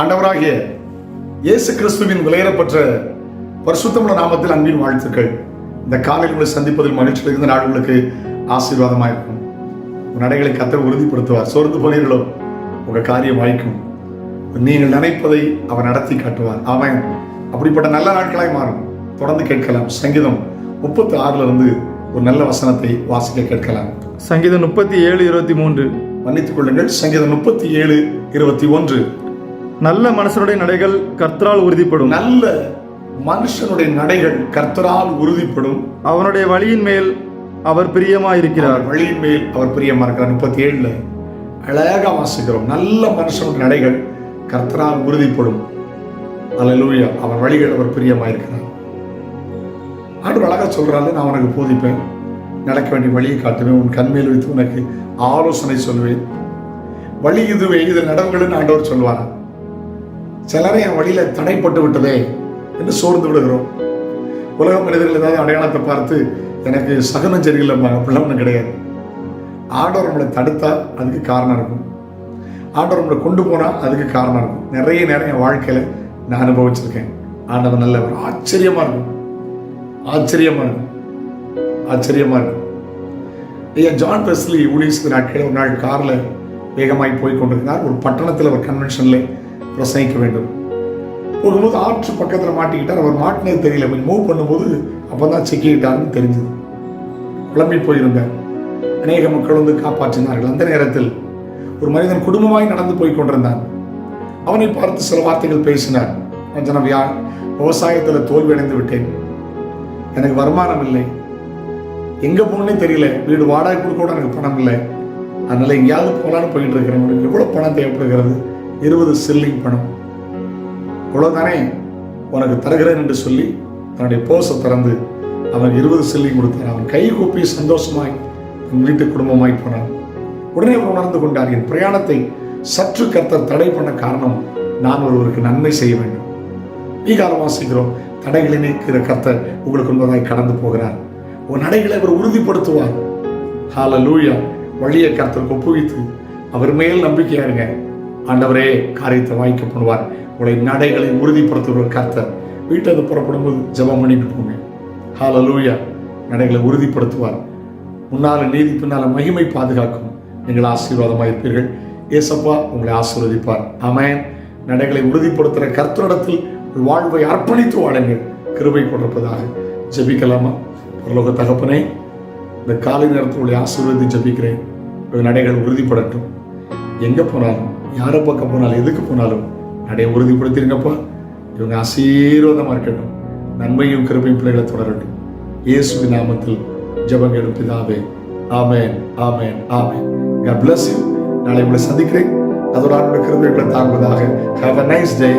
ஆண்டவராகிய இயேசு கிறிஸ்துவின் விலையேறப்பட்ட பரிசுத்தமுள்ள நாமத்தில் அன்பின் வாழ்த்துக்கள். இந்த காலையில் உங்களை சந்திப்பதில் மகிழ்ச்சி இருந்த நாள் உங்களுக்கு ஆசீர்வாதமாக இருக்கும். நடைகளை கத்தர் உறுதிப்படுத்துவார். சோர்ந்து போனீர்களோ உங்க காரியம் வாய்க்கும். நீங்கள் நினைப்பதை அவர் நடத்தி காட்டுவார். அவன் அப்படிப்பட்ட நல்ல நாட்களாய் மாறும். தொடர்ந்து கேட்கலாம். சங்கீதம் முப்பத்தி ஆறுல இருந்து ஒரு நல்ல வசனத்தை வாசிக்க கேட்கலாம். சங்கீதம் முப்பத்தி ஏழு இருபத்தி மூன்று. மன்னித்துக் கொள்ளுங்கள். சங்கீதம் முப்பத்தி ஏழு இருபத்தி ஒன்று. நல்ல மனுஷனுடைய நடைகள் கர்த்தரால் உறுதிப்படும். நல்ல மனுஷனுடைய நடைகள் கர்த்தரால் உறுதிப்படும். அவனுடைய வழியின் மேல் அவர் பிரியமாயிருக்கிறார். அவர் வழியின் மேல் அவர் பிரியமா இருக்கிறார். முப்பத்தி ஏழுல அழகா வாசிக்கிறோம். நல்ல மனுஷனுடைய நடைகள் கர்த்தரால் உறுதிப்படும். அல்லேலூயா. அவன் வழிகள் அவர் பிரியமா இருக்கிறார் ஆண்டு அழகா சொல்றாரு நான் உனக்கு போதிப்பேன். நடக்க வேண்டிய வழியை காட்டுவேன். உன் கண்மேல் வைத்து உனக்கு ஆலோசனை சொல்வேன். வழி இதுவே. இது நடவுகள்னு ஆண்டவர் சொல்வாரா சிலரை என் வழியில தடைப்பட்டு விட்டதே என்று சோர்ந்து விடுகிறோம். உலக மனிதர்கள் ஏதாவது அடையாளத்தை பார்த்து எனக்கு சகனம் சரியில்லைம்மா அப்படிலாம் கிடையாது. ஆண்டவர் நம்மளை தடுத்தா அதுக்கு காரணம் இருக்கும். ஆண்டவர் நம்மளை கொண்டு போனா அதுக்கு காரணம் இருக்கும். நிறைய நேரம் என் வாழ்க்கையில நான் அனுபவிச்சிருக்கேன். ஆண்டவர் ஒரு ஆச்சரியமா இருக்கும். ஆச்சரியமா இருக்கும். ஆச்சரியமா இருக்கும். ஐயா ஜான் பெஸ்லி ஊழியர்ஸ் நாட்களில் ஒரு நாள் கார்ல வேகமாய் போய் கொண்டிருந்தார். ஒரு பட்டணத்தில் ஒரு கன்வென்ஷன்ல பிரசங்கிக்க வேண்டும். போகும்போது ஆற்று பக்கத்தில் மாட்டிக்கிட்டார். அவர் மாட்டினது தெரியல. கொஞ்சம் மூவ் பண்ணும்போது அப்போ தான் சிக்கிக்கிட்டாருன்னு தெரிஞ்சது. குழம்பி போயிருந்தார். அநேக மக்கள் வந்து காப்பாற்றினார்கள். அந்த நேரத்தில் ஒரு மனிதன் குடும்பமாய் நடந்து போய் கொண்டிருந்தான். அவனை பார்த்து சில வார்த்தைகள் பேசினார். கொஞ்சம் வியா விவசாயத்தில் தோல்வியடைந்து விட்டேன். எனக்கு வருமானம் இல்லை. எங்கே போகணும்னே தெரியல. வீடு வாடகை கொடுக்க கூட எனக்கு பணம் இல்லை. அதனால் எங்கேயாவது போகலான்னு போயிட்டு இருக்கிறேன். எவ்வளோ பணம் தேவைப்படுகிறது? இருபது சில்லிங் பணம். இவ்வளோதானே உனக்கு தருகிறேன் என்று சொல்லி தன்னுடைய போஸை திறந்து அவன் இருபது சில்லிங் கொடுத்தான் அவன் கை கூப்பி சந்தோஷமாய் தன் வீட்டு குடும்பமாய் போனான். உடனே அவர் உணர்ந்து கொண்டார் என் பிரயாணத்தை சற்று கர்த்தர் தடை பண்ண காரணம் நான் ஒருவருக்கு நன்மை செய்ய வேண்டும். நீகாலம் வாசிக்கிறோம் தடைகளை நீக்கிற கர்த்தர் உங்களுக்கு என்பதாய் கடந்து போகிறார். உன் நடைகளை அவர் உறுதிப்படுத்துவார். ஹால லூயா வழியை கர்த்தருக்கு ஒப்புவித்து அவர் மேல் நம்பிக்கையா இருங்க. ஆண்டவரே காரியத்தை வாய்க்க பண்ணுவார். உங்களை நடைகளை உறுதிப்படுத்துகிற கர்த்தர். வீட்டில் புறப்படும் போது ஜபம் பண்ணிட்டு போங்க ஹால லூயா நடைகளை உறுதிப்படுத்துவார். முன்னால் நீதி பின்னால மகிமை பாதுகாக்கும். நீங்கள் ஆசீர்வாதமாக இருப்பீர்கள். ஏசப்பா உங்களை ஆசீர்வதிப்பார். அமையன் நடைகளை உறுதிப்படுத்துகிற கர்த்தரிடத்தில் வாழ்வை அர்ப்பணித்து வாழுங்கள். கிருபை கொண்டிருப்பதாக ஜெபிக்கலாமா? பரலோக தகப்பனே இந்த காலை நேரத்தில் உங்களை ஆசீர்வதி ஜெபிக்கிறேன். நடைகள் உறுதிப்படட்டும். எங்கே போனாலும் யாரை பக்கம் போனாலும் எதுக்கு போனாலும் நடைய உறுதிப்படுத்திருங்கப்பா. இவங்க ஆசீர்வாதமாக இருக்கட்டும். நன்மையும் கிருபையும் பிள்ளைகளை தொடரட்டும். இயேசு நாமத்தில் ஜெபங்களும் பிதாவே ஆமேன் ஆமேன் ஆமேன். God bless you. நாளை உங்களை சந்திக்கிறேன். அதோட அன்பு கிருபைகளை தாங்குவதாக. Have a nice day